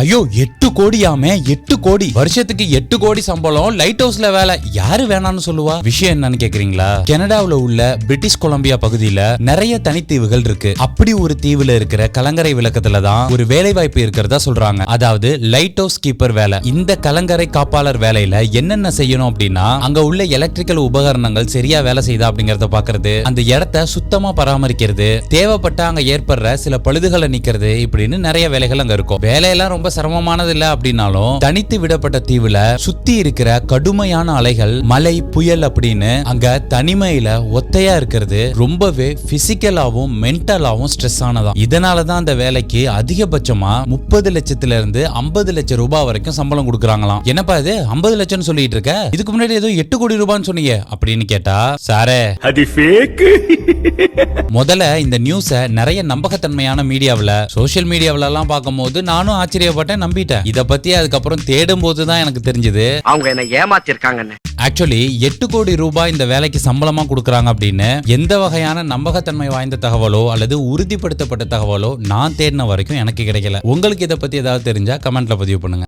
ஐயோ எட்டு கோடியாமே எட்டு கோடி. வருஷத்துக்கு எட்டு கோடி சம்பளம் லைட் ஹவுஸ்ல வேலை. யாரு வேணாம்னு சொல்லுவா? விஷயம் என்னன்னு கேக்குறீங்களா? கனடாவுல உள்ள பிரிட்டிஷ் கொலம்பியா பகுதியில நிறைய தனித்தீவுகள் இருக்கு. அப்படி ஒரு தீவுல இருக்கிற கலங்கரை விளக்கத்துல தான் ஒரு வேலை வாய்ப்பு இருக்கிறதா சொல்றாங்க. அதாவது லைட் ஹவுஸ் கீப்பர் வேலை. இந்த கலங்கரை காப்பாளர் வேலையில என்னென்ன செய்யணும் அப்படின்னா அங்க உள்ள எலக்ட்ரிக்கல் உபகரணங்கள் சரியா வேலை செய்யுதா அப்படிங்கறத பாக்குறது அந்த இடத்த சுத்தமா பராமரிக்கிறது தேவைப்பட்ட அங்க ஏற்படுற சில பழுதுகளை நிக்கிறது இப்படின்னு நிறைய வேலைகள் அங்க இருக்கும். வேலையெல்லாம் ரொம்ப சிரமமானது இல்ல அப்படின்னாலும் தனித்து விடப்பட்ட தீவுல சுத்தி இருக்கிற கடுமையான அலைகள் மழை புயல் அப்படின்னு அங்க தனிமையில ஒத்தையா இருக்கிறது ரொம்பவே பிசிக்கலாவும் மென்டலாவும் ஸ்ட்ரெஸ் ஆனதா. இதனாலதான் அந்த வேலைக்கு அதிகபட்சமா முப்பது லட்சத்துல இருந்து ஐம்பது லட்சம் ரூபாய் வரைக்கும் சம்பளம் கொடுக்குறாங்களாம். என்னப்பா இது? ஐம்பது லட்சம் சொல்லிட்டு இருக்க? இதுக்கு முன்னாடி ஏதோ எட்டு கோடி ரூபான்னு சொன்னீங்க அப்படின்னு கேட்டா சாரே. அது ஃபேக் முதல்ல இந்த நியூஸ நிறைய நம்பகத்தன்மையான மீடியாவுல சோஷியல் மீடியாவுல எல்லாம் பார்க்கும்போது நானும் ஆச்சரியப்பட்டேன் நம்பிட்டேன். இத பத்தி அதுக்கப்புறம் தேடும் போது தான் எனக்கு தெரிஞ்சது. அவங்க என்ன ஏமாத்திருக்காங்கன்னு. ஆக்சுவலி எட்டு கோடி ரூபாய் இந்த வேலைக்கு சம்பளமா கொடுக்குறாங்க அப்படின்னு எந்த வகையான நம்பகத்தன்மை வாய்ந்த தகவலோ அல்லது உறுதிப்படுத்தப்பட்ட தகவலோ நான் தேடின வரைக்கும் எனக்கு கிடைக்கல. உங்களுக்கு இதை பத்தி ஏதாவது தெரிஞ்சா கமெண்ட்ல பதிவு பண்ணுங்க.